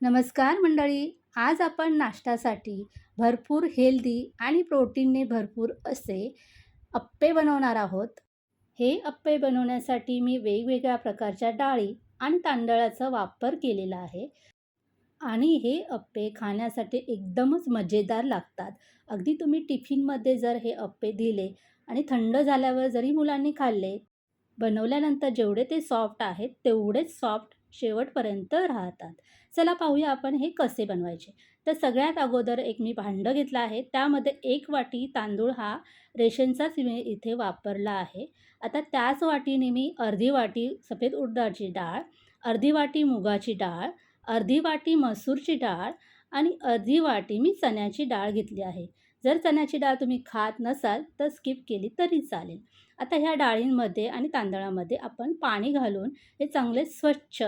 नमस्कार मंडळी आज आपण नाश्त्यासाठी भरपूर हेल्दी आणि प्रोटीनने भरपूर असे अप्पे बनवणार आहोत. हे अप्पे बनवण्यासाठी मी वेगवेगळ्या प्रकारच्या डाळी आणि तांदळाचा वापर केलेला आहे. आणि हे अप्पे खाण्यासाठी एकदमच मजेदार लागतात. अगदी तुम्ही टिफिनमध्ये जर हे अप्पे दिले आणि थंड झाल्यावर जरी मुलांनी खाल्ले बनवल्यानंतर जेवढे ते सॉफ्ट आहेत तेवढेच सॉफ्ट शेवटपर्यंत राहतात. चला पाहूया आपण हे कसे बनवायचे. तर सगळ्यात अगोदर एक मी भांडं घेतलं आहे. त्यामध्ये एक वाटी तांदूळ हा रेशनचाच मी इथे वापरला आहे. आता त्याच वाटीने मी अर्धी वाटी सफेद उडदाची डाळ अर्धी वाटी मुगाची डाळ अर्धी वाटी मसूरची डाळ आणि अर्धी वाटी मी चण्याची डाळ घेतली आहे. जर चण्याची डाळ तुम्ही खात नसाल तर स्किप केली तरी चालेल. आता ह्या डाळींमध्ये आणि तांदळामध्ये आपण पाणी घालून हे चांगले स्वच्छ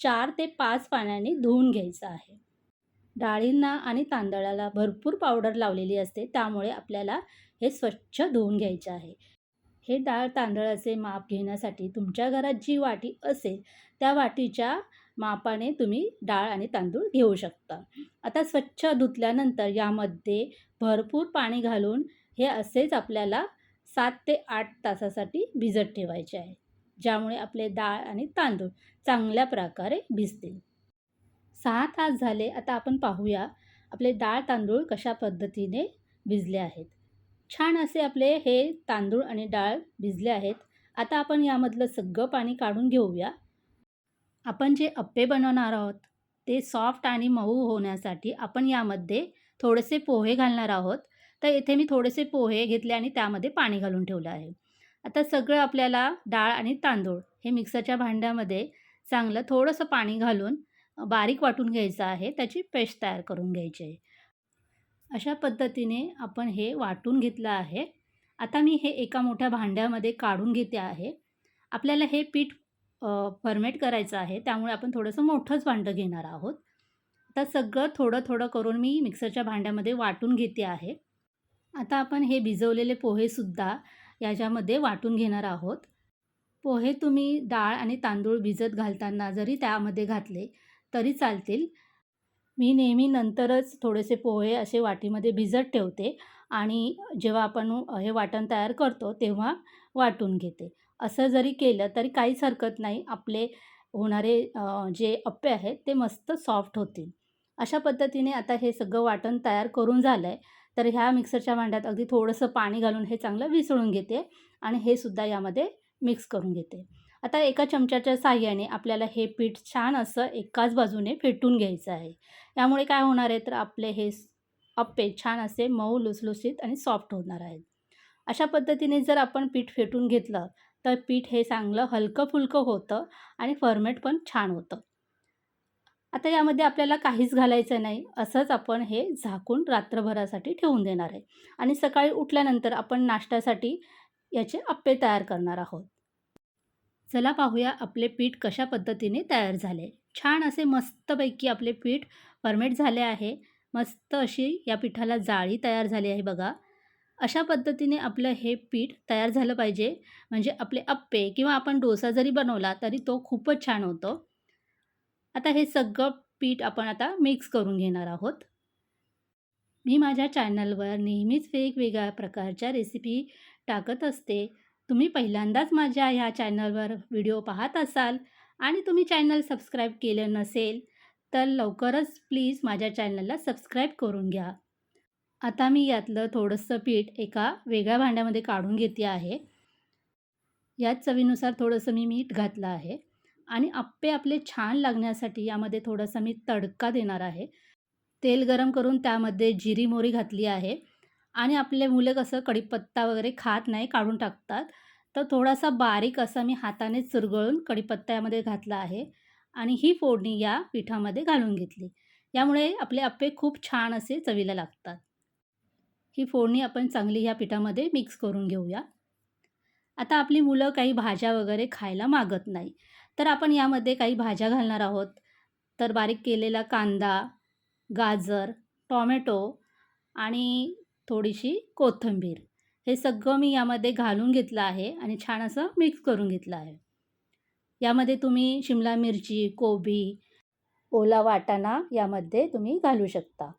चार ते पाच पाण्याने धुवून घ्यायचं आहे. डाळींना आणि तांदळाला भरपूर पावडर लावलेली असते त्यामुळे आपल्याला हे स्वच्छ धुवून घ्यायचे आहे. हे डाळ तांदळाचे माप घेण्यासाठी तुमच्या घरात जी वाटी असेल त्या वाटीच्या मापाने तुम्ही डाळ आणि तांदूळ घेऊ शकता. आता स्वच्छ धुतल्यानंतर यामध्ये भरपूर पाणी घालून हे असेच आपल्याला सात ते आठ तासासाठी भिजत ठेवायचे आहे ज्यामुळे आपले डाळ आणि तांदूळ चांगल्या प्रकारे भिजतील. सहा तास झाले आता आपण पाहूया आपले डाळ तांदूळ कशा पद्धतीने भिजले आहेत. छान असे आपले हे तांदूळ आणि डाळ भिजले आहेत. आता आपण यामधलं सगळं पाणी काढून घेऊया. आपण जे अप्पे बनवणार आहोत ते सॉफ्ट आणि मऊ होण्यासाठी आपण यामध्ये थोडेसे पोहे घालणार आहोत. तर इथे मी थोडेसे पोहे घेतले आणि त्यामध्ये पाणी घालून ठेवलं आहे. आता सगळं आपल्याला डाळ आणि तांदूळ हे मिक्सरच्या भांड्यामध्ये चांगलं थोडंसं पाणी घालून बारीक वाटून घ्यायचं आहे. त्याची पेस्ट तयार करून घ्यायची आहे. अशा पद्धतीने आपण हे वाटून घेतलं आहे. आता मी हे एका मोठ्या भांड्यामध्ये काढून घेते आहे. आपल्याला हे पीठ फर्मेट करायचं आहे त्यामुळे आपण थोडंसं मोठंच भांडं घेणार आहोत. आता सगळं थोडं थोडं करून मी मिक्सरच्या भांड्यामध्ये वाटून घेते आहे. आता आपण हे भिजवलेले पोहेसुद्धा याच्यामध्ये वाटून घेणार आहोत. पोहे तुम्ही डाळ आणि तांदूळ भिजत घालताना जरी त्यामध्ये घातले तरी चालतील. मी नेहमी नंतरच थोडेसे पोहे असे वाटीमध्ये भिजत ठेवते आणि जेव्हा आपण हे वाटण तयार करतो तेव्हा वाटून घेते. असं जरी केलं तरी काहीच हरकत नाही. आपले होणारे जे अप्पे आहेत ते मस्त सॉफ्ट होतील. अशा पद्धतीने आता हे सगळं वाटण तयार करून झालं आहे तर ह्या मिक्सरच्या भांड्यात अगदी थोडंसं पाणी घालून हे चांगलं विसळून घेते आणि हे सुद्धा यामध्ये मिक्स करून घेते. आता एका चमच्याच्या साह्याने आपल्याला हे पीठ छान असं एकाच बाजूने फेटून घ्यायचं आहे. यामुळे काय होणार आहे तर आपले हे अप्पे छान असे मऊ लुसलुसीत आणि सॉफ्ट होणार आहेत. अशा पद्धतीने जर आपण पीठ फेटून घेतलं तर पीठ हे चांगलं हलकं फुलकं होतं आणि फर्मेट पण छान होतं. आता यामध्ये आपल्याला काहीच घालायचं नाही असंच आपण हे झाकून रात्रभरासाठी ठेवून देणार आहे. आणि सकाळी उठल्यानंतर आपण नाश्त्यासाठी याचे अप्पे तयार करणार आहोत. चला पाहूया आपले पीठ कशा पद्धतीने तयार झाले. छान असे मस्तपैकी आपले पीठ फर्मेट झाले आहे. मस्त अशी या पिठाला जाळी तयार झाली आहे बघा. अशा पद्धतीने आपलं हे पीठ तयार झालं पाहिजे. म्हणजे आपले अप्पे किंवा आपण डोसा जरी बनवला तरी तो खूपच छान होतो. आता हे सगळं पीठ आपण आता मिक्स करून घेणार आहोत. मी माझ्या चॅनलवर नेहमीच वेगवेगळ्या प्रकारच्या रेसिपी टाकत असते. तुम्ही पहिल्यांदाच माझ्या ह्या चॅनलवर व्हिडिओ पाहत असाल आणि तुम्ही चॅनल सबस्क्राईब केलं नसेल तर लवकरच प्लीज माझ्या चॅनलला सबस्क्राईब करून घ्या. आता मी यातलं थोडंसं पीठ एका वेगळ्या भांड्यामध्ये काढून घेते आहे. याच चवीनुसार थोडंसं मी मीठ घातलं आहे. आणि आप्पे आपले छान लागण्यासाठी यामध्ये थोडासा मी तडका देणार आहे. तेल गरम करून त्यामध्ये जिरी मोरी घातली आहे. आणि आपले मुलं कसं कढीपत्ता वगैरे खात नाही काढून टाकतात. तर थोडासा बारीक असा मी हाताने चुरगळून कढीपत्ता यामध्ये घातला आहे. आणि ही फोडणी या पिठामध्ये घालून घेतली. यामुळे आपले आप्पे खूप छान असे चवीला लागतात. ही फोडणी आपण चांगली ह्या पिठामध्ये मिक्स करून घेऊया. आता आपली मुलं काही भाज्या वगैरे खायला मागत नाही. तर आपण यामध्ये काही भाज्या घालणार आहोत. तर बारीक केलेला कांदा गाजर टॉमॅटो आणि थोडीशी कोथिंबीर. हे सगळं मी यामध्ये घालून घेतलं आहे आणि छान असं मिक्स करून घेतलं आहे. यामध्ये तुम्ही शिमला मिरची कोबी ओला वाटाणा यामध्ये तुम्ही घालू शकता.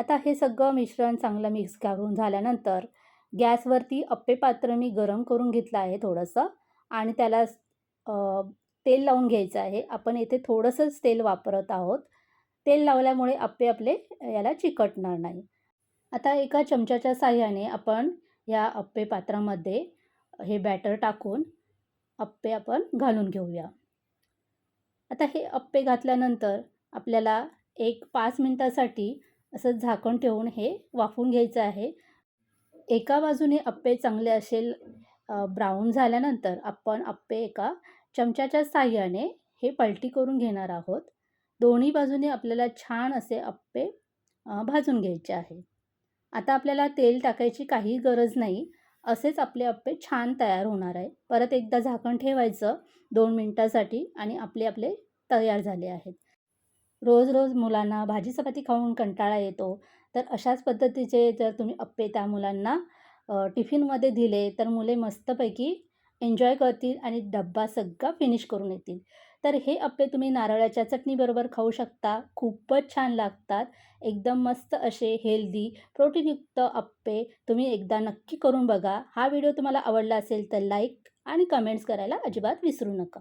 आता हे सगळं मिश्रण चांगलं मिक्स करून झाल्यानंतर गॅसवरती अप्पे पात्र मी गरम करून घेतलं आहे थोडंसं आणि त्याला तेल लावून घ्यायचं आहे. आपण येथे थोडंसंच तेल वापरत आहोत. तेल लावल्यामुळे अप्पे आपले याला चिकटणार नाही. आता एका चमच्याच्या साह्याने आपण या अप्पे पात्रामध्ये हे बॅटर टाकून अप्पे आपण घालून घेऊया. आता हे अप्पे घातल्यानंतर आपल्याला एक पाच मिनटासाठी असं झाकण ठेवून हे वाफून घ्यायचं आहे. एका बाजूने अप्पे चांगले असेल ब्राऊन झाल्यानंतर आपण अप्पे एका चमच्याच्या साह्याने हे पलटी करून घेणार आहोत. दोन्ही बाजूने आपल्याला छान असे अप्पे भाजून घ्यायचे आहे. आता आपल्याला तेल टाकायची काही गरज नाही. असेच आपले अप्पे छान तयार होणार आहे. परत एकदा झाकण ठेवायचं दोन मिनटासाठी आणि आपले आपले तयार झाले आहेत. रोज रोज मुलांना भाजी चपाती खाऊन कंटाळा येतो. तर अशाच पद्धतीचे जर तुम्ही अप्पे त्या मुलांना टिफिनमध्ये दिले तर मुले मस्तपैकी एन्जॉय करतील आणि डब्बा सगळा फिनिश करून येतील. तर हे अप्पे तुम्ही नारळाच्या चटणीबरोबर खाऊ शकता. खूपच छान लागतात. एकदम मस्त असे हेल्दी प्रोटीनयुक्त अप्पे तुम्ही एकदा नक्की करून बघा. हा व्हिडिओ तुम्हाला आवडला असेल तर लाईक आणि कमेंट्स करायला अजिबात विसरू नका.